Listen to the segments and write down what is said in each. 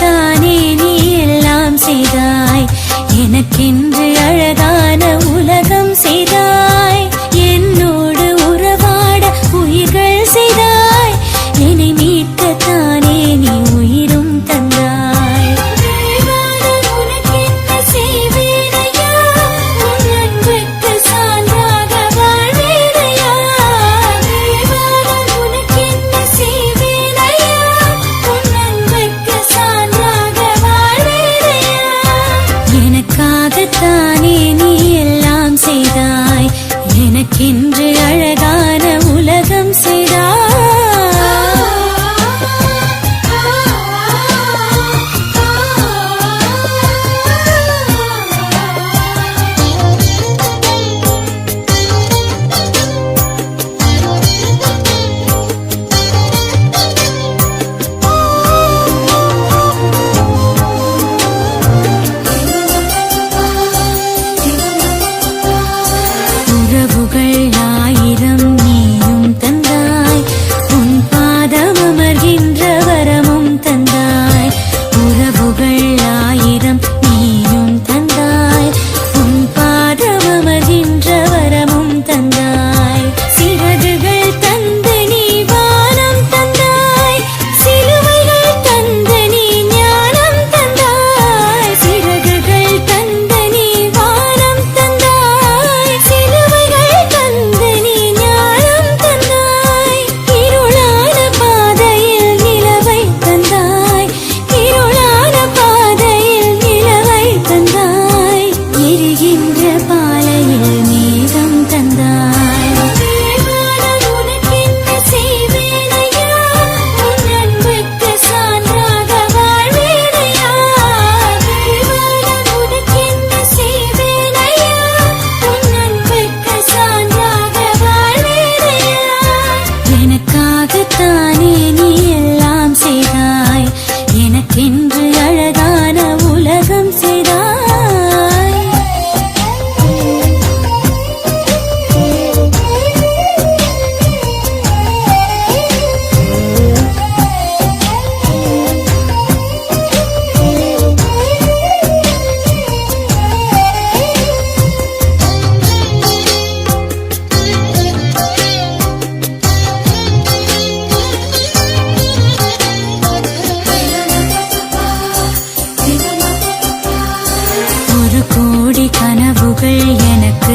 தானே நீ எல்லாம் செய்தாய். எனக்கென்று அழகா என்று அழ எனக்கு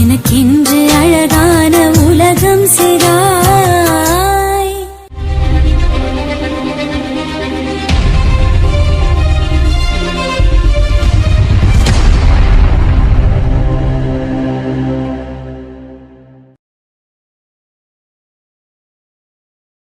எனக்கென்று